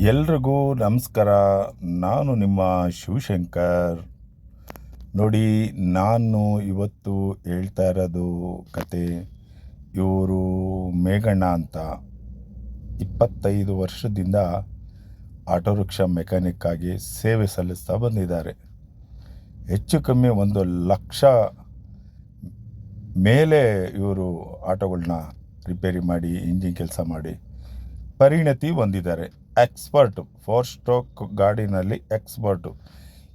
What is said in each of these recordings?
ಎಲ್ರಿಗೂ ನಮಸ್ಕಾರ. ನಾನು ನಿಮ್ಮ ಶಿವಶಂಕರ್. ನೋಡಿ, ನಾನು ಇವತ್ತು ಹೇಳ್ತಾ ಇರೋದು ಕತೆ, ಇವರು ಮೇಘಣ್ಣ ಅಂತ. ಇಪ್ಪತ್ತೈದು ವರ್ಷದಿಂದ ಆಟೋ ರಿಕ್ಷಾ ಮೆಕ್ಯಾನಿಕ್ ಆಗಿ ಸೇವೆ ಸಲ್ಲಿಸ್ತಾ ಬಂದಿದ್ದಾರೆ. ಹೆಚ್ಚು ಕಮ್ಮಿ ಒಂದು ಲಕ್ಷ ಮೇಲೆ ಇವರು ಆಟೋಗಳನ್ನ ರಿಪೇರಿ ಮಾಡಿ, ಇಂಜಿನ್ ಕೆಲಸ ಮಾಡಿ ಪರಿಣತಿ ಹೊಂದಿದ್ದಾರೆ. ಎಕ್ಸ್ಪರ್ಟು, ಫೋರ್ ಸ್ಟ್ರೋಕ್ ಗಾಡಿನಲ್ಲಿ ಎಕ್ಸ್ಪರ್ಟು.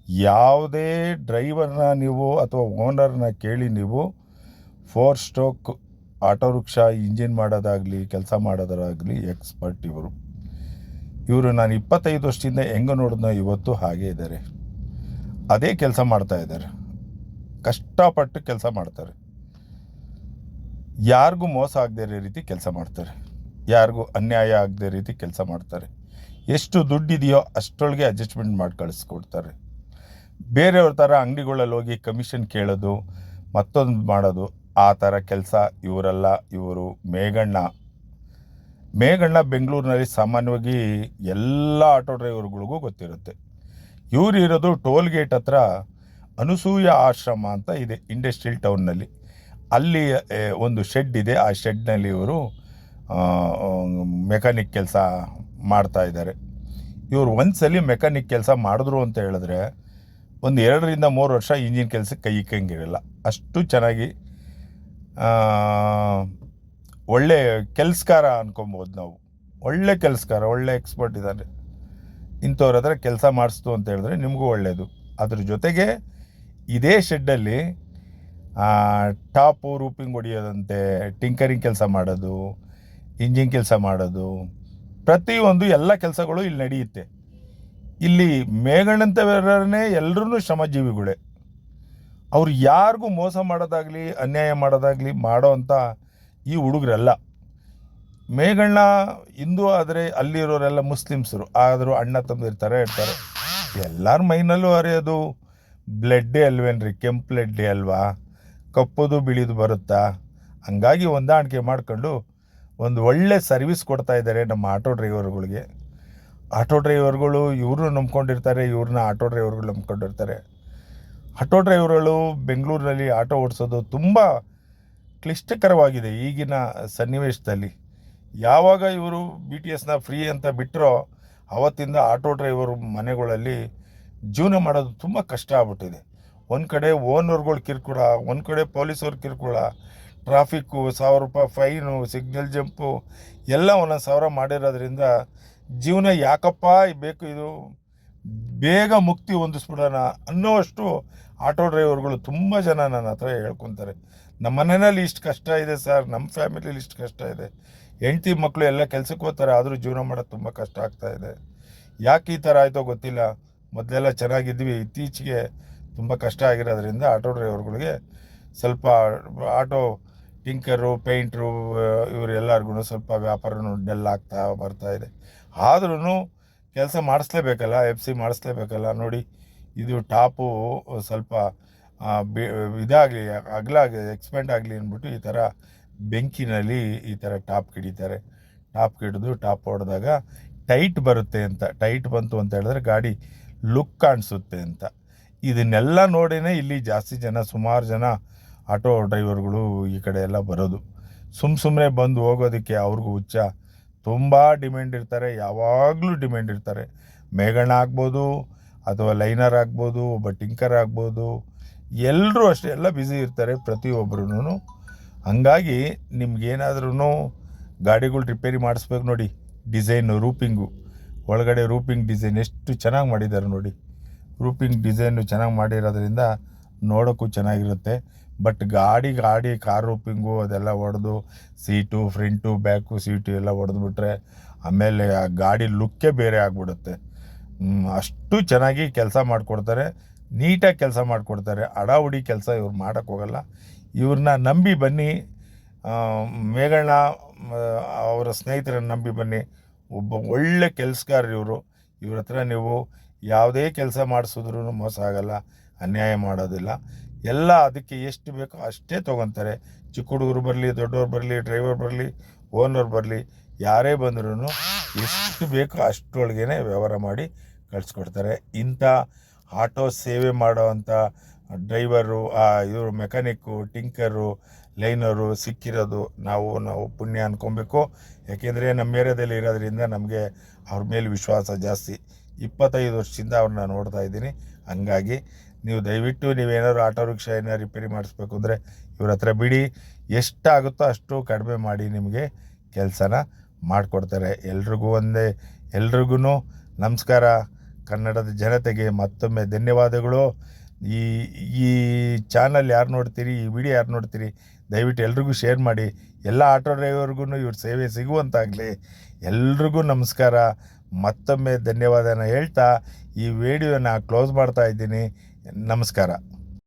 ಯಾವುದೇ ಡ್ರೈವರ್ನ ನೀವು ಅಥವಾ ಓನರ್ನ ಕೇಳಿ ನೀವು four stroke auto rickshaw engine ಮಾಡೋದಾಗಲಿ, ಕೆಲಸ ಮಾಡೋದಾಗಲಿ ಎಕ್ಸ್ಪರ್ಟ್ ಇವರು. ಇವರು ನಾನು ಇಪ್ಪತ್ತೈದು ವರ್ಷದಿಂದ ಹೆಂಗೆ ನೋಡಿದ್ನೋ ಇವತ್ತು ಹಾಗೇ ಇದ್ದಾರೆ. ಅದೇ ಕೆಲಸ ಮಾಡ್ತಾ ಇದ್ದಾರೆ. ಕಷ್ಟಪಟ್ಟು ಕೆಲಸ ಮಾಡ್ತಾರೆ. ಯಾರಿಗೂ ಮೋಸ ಆಗದೇ ರೀತಿ ಕೆಲಸ ಮಾಡ್ತಾರೆ. ಯಾರಿಗೂ ಅನ್ಯಾಯ ಆಗದೇ ರೀತಿ ಕೆಲಸ ಮಾಡ್ತಾರೆ. ಎಷ್ಟು ದುಡ್ಡಿದೆಯೋ ಅಷ್ಟೊಳಗೆ ಅಡ್ಜಸ್ಟ್ಮೆಂಟ್ ಮಾಡಿ ಕಳಿಸ್ಕೊಡ್ತಾರೆ. ಬೇರೆಯವ್ರ ಥರ ಅಂಗಡಿಗಳಲ್ಲಿ ಹೋಗಿ ಕಮಿಷನ್ ಕೇಳೋದು, ಮತ್ತೊಂದು ಮಾಡೋದು, ಆ ಥರ ಕೆಲಸ ಇವರೆಲ್ಲ, ಇವರು ಮೇಘಣ್ಣ. ಮೇಘಣ್ಣ ಬೆಂಗಳೂರಿನಲ್ಲಿ ಸಾಮಾನ್ಯವಾಗಿ ಎಲ್ಲ ಆಟೋ ಡ್ರೈವರ್ಗಳಿಗೂ ಗೊತ್ತಿರುತ್ತೆ. ಇವರು ಇರೋದು ಟೋಲ್ ಗೇಟ್ ಹತ್ರ ಅನಸೂಯ ಆಶ್ರಮ ಅಂತ ಇದೆ ಇಂಡಸ್ಟ್ರಿಯಲ್ ಟೌನ್ನಲ್ಲಿ ಅಲ್ಲಿ ಒಂದು ಶೆಡ್ ಇದೆ. ಆ ಶೆಡ್ನಲ್ಲಿ ಇವರು ಮೆಕ್ಯಾನಿಕ್ ಕೆಲಸ ಮಾಡ್ತಾ ಇದ್ದಾರೆ. ಇವರು ಸಲ ಮೆಕ್ಯಾನಿಕ್ ಕೆಲಸ ಮಾಡಿದ್ರು ಅಂತ ಹೇಳಿದ್ರೆ ಒಂದು ಎರಡರಿಂದ ಮೂರು ವರ್ಷ ಇಂಜಿನ್ ಕೆಲಸಕ್ಕೆ ಕೈ ಇಕ್ಕಂಗಿರಲ್ಲ. ಅಷ್ಟು ಚೆನ್ನಾಗಿ ಒಳ್ಳೆ ಕೆಲಸಕಾರ ಅನ್ಕೊಬೋದು ನಾವು. ಒಳ್ಳೆ ಕೆಲಸಕಾರ, ಒಳ್ಳೆ ಎಕ್ಸ್ಪರ್ಟ್ ಇದ್ದಾರೆ ಇಂಥವ್ರ ಹತ್ರ ಕೆಲಸ ಮಾಡಿಸ್ತು ಅಂತ ಹೇಳಿದ್ರೆ ನಿಮಗೂ ಒಳ್ಳೆಯದು ಅದ್ರ ಜೊತೆಗೆ ಇದೇ ಶೆಡ್ಡಲ್ಲಿ ಟಾಪು ರೂಪಿಂಗ್ ಹೊಡಿಯೋದಂತೆ, ಟಿಂಕರಿಂಗ್ ಕೆಲಸ ಮಾಡೋದು, ಇಂಜಿನ್ ಕೆಲಸ ಮಾಡೋದು ಪ್ರತಿಯೊಂದು ಎಲ್ಲ ಕೆಲಸಗಳು ಇಲ್ಲಿ ನಡೆಯುತ್ತೆ. ಇಲ್ಲಿ ಮೇಘಣ್ಣಂತವರನ್ನೇ ಎಲ್ಲರೂ ಶ್ರಮಜೀವಿಗಳೇ. ಅವ್ರು ಯಾರಿಗೂ ಮೋಸ ಮಾಡೋದಾಗಲಿ, ಅನ್ಯಾಯ ಮಾಡೋದಾಗಲಿ ಮಾಡೋ ಅಂಥ ಈ ಹುಡುಗರಲ್ಲ. ಮೇಘಣ್ಣ ಹಿಂದೂ ಆದರೆ ಅಲ್ಲಿರೋರೆಲ್ಲ ಮುಸ್ಲಿಮ್ಸರು. ಆದರೂ ಅಣ್ಣ ತಂದಿರ್ತಾರೆ ಇರ್ತಾರೆ. ಎಲ್ಲರ ಮೈನಲ್ಲೂ ಅರೆಯೋದು, ಬ್ಲಡ್ಡೇ ಅಲ್ವೇನ್ರಿ, ಕೆಂಪು ಬ್ಲಡ್ಡೇ ಅಲ್ವಾ? ಕಪ್ಪದು, ಬಿಳಿದು ಬರುತ್ತಾ? ಹಂಗಾಗಿ ಹೊಂದಾಣಿಕೆ ಮಾಡ್ಕೊಂಡು ಒಂದು ಒಳ್ಳೆ ಸರ್ವಿಸ್ ಕೊಡ್ತಾ ಇದ್ದಾರೆ ನಮ್ಮ ಆಟೋ ಡ್ರೈವರ್ಗಳಿಗೆ. ಆಟೋ ಡ್ರೈವರ್ಗಳು ಇವ್ರನ್ನ ನಂಬ್ಕೊಂಡಿರ್ತಾರೆ ಇವ್ರನ್ನ ಆಟೋ ಡ್ರೈವರ್ಗಳು ನಂಬ್ಕೊಂಡಿರ್ತಾರೆ. ಆಟೋ ಡ್ರೈವರ್ಗಳು ಬೆಂಗಳೂರಿನಲ್ಲಿ ಆಟೋ ಓಡಿಸೋದು ತುಂಬ ಕ್ಲಿಷ್ಟಕರವಾಗಿದೆ ಈಗಿನ ಸನ್ನಿವೇಶದಲ್ಲಿ. ಯಾವಾಗ ಇವರು ಬಿ ಟಿ ಎಸ್ನ ಫ್ರೀ ಅಂತ ಬಿಟ್ಟರೋ ಅವತ್ತಿಂದ ಆಟೋ ಡ್ರೈವರ್ ಮನೆಗಳಲ್ಲಿ ಜೀವನ ಮಾಡೋದು ತುಂಬ ಕಷ್ಟ ಆಗ್ಬಿಟ್ಟಿದೆ. ಒಂದು ಕಡೆ ಓನರ್ಗಳು ಕಿರುಕುಳ, ಒಂದು ಕಡೆ ಪೊಲೀಸವ್ರ ಕಿರ್ಕುಳ ಟ್ರಾಫಿಕ್ಕು, ಸಾವಿರ ರೂಪಾಯಿ ಫೈನು, ಸಿಗ್ನಲ್ ಜಂಪು ಎಲ್ಲ ಒಂದೊಂದು ಸಾವಿರ ಮಾಡಿರೋದ್ರಿಂದ ಜೀವನ ಯಾಕಪ್ಪ ಬೇಕು ಇದು? ಬೇಗ ಮುಕ್ತಿ ಹೊಂದಿಸ್ಬಿಡೋಣ ಅನ್ನೋಷ್ಟು ಆಟೋ ಡ್ರೈವರ್ಗಳು ತುಂಬ ಜನ ನನ್ನ ಹತ್ರ ಹೇಳ್ಕೊತಾರೆ. ನಮ್ಮ ಮನೆಯಲ್ಲಿ ಇಷ್ಟು ಕಷ್ಟ ಇದೆ ಸರ್, ನಮ್ಮ ಫ್ಯಾಮಿಲಿಲಿ ಇಷ್ಟು ಕಷ್ಟ ಇದೆ. ಹೆಂಡ್ತಿ ಮಕ್ಕಳು ಎಲ್ಲ ಕೆಲಸಕ್ಕೆ ಹೋಗ್ತಾರೆ, ಆದರೂ ಜೀವನ ಮಾಡೋದು ತುಂಬ ಕಷ್ಟ ಆಗ್ತಾ ಇದೆ. ಯಾಕೆ ಈ ಥರ ಆಯಿತೋ ಗೊತ್ತಿಲ್ಲ. ಮೊದಲೆಲ್ಲ ಚೆನ್ನಾಗಿದ್ವಿ. ಇತ್ತೀಚೆಗೆ ತುಂಬ ಕಷ್ಟ ಆಗಿರೋದ್ರಿಂದ ಆಟೋ ಡ್ರೈವರ್ಗಳಿಗೆ ಸ್ವಲ್ಪ ಆಟೋ ಟಿಂಕರು ಪೇಂಟ್ರು ಇವರು ಎಲ್ಲರಿಗೂ ಸ್ವಲ್ಪ ವ್ಯಾಪಾರನೂ ಡೆಲ್ ಆಗ್ತಾ ಬರ್ತಾ ಇದೆ. ಆದ್ರೂ ಕೆಲಸ ಮಾಡಿಸ್ಲೇಬೇಕಲ್ಲ ಎಫ್ ಸಿ ಮಾಡಿಸ್ಲೇಬೇಕಲ್ಲ, ನೋಡಿ ಇದು ಟಾಪು ಸ್ವಲ್ಪ ಬೆ, ಇದಾಗಲಿ, ಅಗಲಾಗಿ ಎಕ್ಸ್ಪೆಂಡ್ ಆಗಲಿ ಅಂದ್ಬಿಟ್ಟು ಈ ಥರ ಬೆಂಕಿನಲ್ಲಿ ಈ ಥರ ಟಾಪ್ ಕಿಡಿತಾರೆ. ಟಾಪ್ ಕಿಡಿದು ಟಾಪ್ ಹೊಡೆದಾಗ ಟೈಟ್ ಬರುತ್ತೆ ಅಂತ, ಟೈಟ್ ಬಂತು ಅಂತ ಹೇಳಿದ್ರೆ ಗಾಡಿ ಲುಕ್ ಕಾಣಿಸುತ್ತೆ ಅಂತ. ಇದನ್ನೆಲ್ಲ ನೋಡಿನೇ ಇಲ್ಲಿ ಜಾಸ್ತಿ ಜನ, ಸುಮಾರು ಜನ ಆಟೋ ಡ್ರೈವರ್ಗಳು ಈ ಕಡೆ ಎಲ್ಲ ಬರೋದು. ಸುಮ್ಮ ಸುಮ್ಮನೆ ಬಂದು ಹೋಗೋದಕ್ಕೆ ಅವ್ರಿಗೂ ಹುಚ್ಚ. ತುಂಬ ಡಿಮ್ಯಾಂಡ್ ಇರ್ತಾರೆ, ಯಾವಾಗಲೂ ಡಿಮ್ಯಾಂಡ್ ಇರ್ತಾರೆ. ಮೇಘಣ್ಣ ಆಗ್ಬೋದು, ಅಥವಾ ಲೈನರ್ ಆಗ್ಬೋದು, ಒಬ್ಬ ಟಿಂಕರ್ ಆಗ್ಬೋದು ಎಲ್ಲರೂ ಅಷ್ಟೇ, ಎಲ್ಲ ಬ್ಯುಸಿ ಇರ್ತಾರೆ ಪ್ರತಿಯೊಬ್ಬರೂ ಹಂಗಾಗಿ ನಿಮ್ಗೇನಾದ್ರೂ ಗಾಡಿಗಳು ರಿಪೇರಿ ಮಾಡಿಸ್ಬೇಕು ನೋಡಿ, ಡಿಸೈನು, ರೂಪಿಂಗು. ಒಳಗಡೆ ರೂಪಿಂಗ್ ಡಿಸೈನ್ ಎಷ್ಟು ಚೆನ್ನಾಗಿ ಮಾಡಿದ್ದಾರೆ ನೋಡಿ. ರೂಪಿಂಗ್ ಡಿಸೈನು ಚೆನ್ನಾಗಿ ಮಾಡಿರೋದ್ರಿಂದ ನೋಡೋಕ್ಕೂ ಚೆನ್ನಾಗಿರುತ್ತೆ. ಬಟ್ ಗಾಡಿ ಗಾಡಿ ಕಾರ್ ರೂಪಿಂಗು ಅದೆಲ್ಲ ಹೊಡೆದು ಸೀಟು ಫ್ರಂಟು ಬ್ಯಾಕು ಸೀಟು ಎಲ್ಲ ಹೊಡೆದ್ಬಿಟ್ರೆ ಆಮೇಲೆ ಆ ಗಾಡಿ ಲುಕ್ಕೇ ಬೇರೆ ಆಗಿಬಿಡುತ್ತೆ. ಅಷ್ಟು ಚೆನ್ನಾಗಿ ಕೆಲಸ ಮಾಡಿಕೊಡ್ತಾರೆ. ನೀಟಾಗಿ ಕೆಲಸ ಮಾಡಿಕೊಡ್ತಾರೆ. ಅಡಾವುಡಿ ಕೆಲಸ ಇವ್ರು ಮಾಡೋಕ್ಕೋಗಲ್ಲ ಇವ್ರನ್ನ ನಂಬಿ ಬನ್ನಿ. ಮೇಘಣ್ಣ ಅವರ ಸ್ನೇಹಿತರನ್ನ ನಂಬಿ ಬನ್ನಿ. ಒಬ್ಬ ಒಳ್ಳೆ ಕೆಲಸಗಾರ ಇವರು. ಇವ್ರ ಹತ್ರ ನೀವು ಯಾವುದೇ ಕೆಲಸ ಮಾಡಿಸಿದ್ರೂ ಮೋಸ ಆಗಲ್ಲ. ಅನ್ಯಾಯ ಮಾಡೋದಿಲ್ಲ. ಎಲ್ಲ ಅದಕ್ಕೆ ಎಷ್ಟು ಬೇಕೋ ಅಷ್ಟೇ ತೊಗೊತಾರೆ. ಚಿಕ್ಕ ಹುಡುಗರು ಬರಲಿ, ದೊಡ್ಡವ್ರು ಬರಲಿ ಡ್ರೈವರ್ ಬರಲಿ ಓನರ್ ಬರಲಿ, ಯಾರೇ ಬಂದ್ರೂ ಎಷ್ಟು ಬೇಕೋ ಅಷ್ಟರೊಳಗೇ ವ್ಯವಹಾರ ಮಾಡಿ ಕಳಿಸ್ಕೊಡ್ತಾರೆ. ಇಂಥ ಆಟೋ ಸೇವೆ ಮಾಡೋವಂಥ ಡ್ರೈವರು ಇವರು ಮೆಕ್ಯಾನಿಕ್ಕು ಟಿಂಕರು ಲೈನರು ಸಿಕ್ಕಿರೋದು ನಾವು ನಾವು ಪುಣ್ಯ ಅನ್ಕೊಬೇಕು. ಯಾಕೆಂದರೆ ನಮ್ಮ ಏರಿಯಾದಲ್ಲಿ ಇರೋದ್ರಿಂದ ನಮಗೆ ಅವ್ರ ಮೇಲೆ ವಿಶ್ವಾಸ ಜಾಸ್ತಿ. ಇಪ್ಪತ್ತೈದು ವರ್ಷದಿಂದ ಅವ್ರನ್ನ ನೋಡ್ತಾ ಇದ್ದೀನಿ. ಹಂಗಾಗಿ ನೀವು ದಯವಿಟ್ಟು ನೀವೇನಾದ್ರು ಆಟೋ ರಿಕ್ಷಾ ಏನಾದ್ರು ರಿಪೇರಿ ಮಾಡಿಸ್ಬೇಕು ಅಂದರೆ ಇವ್ರ ಹತ್ರ ಬಿಡಿ. ಎಷ್ಟಾಗುತ್ತೋ ಅಷ್ಟು ಕಡಿಮೆ ಮಾಡಿ ನಿಮಗೆ ಕೆಲಸನ ಮಾಡಿಕೊಡ್ತಾರೆ. ಎಲ್ರಿಗೂ ಒಂದೇ ಎಲ್ರಿಗೂ ನಮಸ್ಕಾರ. ಕನ್ನಡದ ಜನತೆಗೆ ಮತ್ತೊಮ್ಮೆ ಧನ್ಯವಾದಗಳು. ಈ ಈ ಚಾನಲ್ ಯಾರು ನೋಡ್ತೀರಿ, ಈ ವಿಡಿಯೋ ಯಾರು ನೋಡ್ತೀರಿ ದಯವಿಟ್ಟು ಎಲ್ರಿಗೂ ಶೇರ್ ಮಾಡಿ. ಎಲ್ಲ ಆಟೋ ಡ್ರೈವರ್ಗೂ ಇವ್ರ ಸೇವೆ ಸಿಗುವಂತಾಗಲಿ. ಎಲ್ರಿಗೂ ನಮಸ್ಕಾರ. ಮತ್ತೊಮ್ಮೆ ಧನ್ಯವಾದನ ಹೇಳ್ತಾ ಈ ವಿಡಿಯೋನ ಕ್ಲೋಸ್ ಮಾಡ್ತಾ ಇದ್ದೀನಿ. ನಮಸ್ಕಾರ.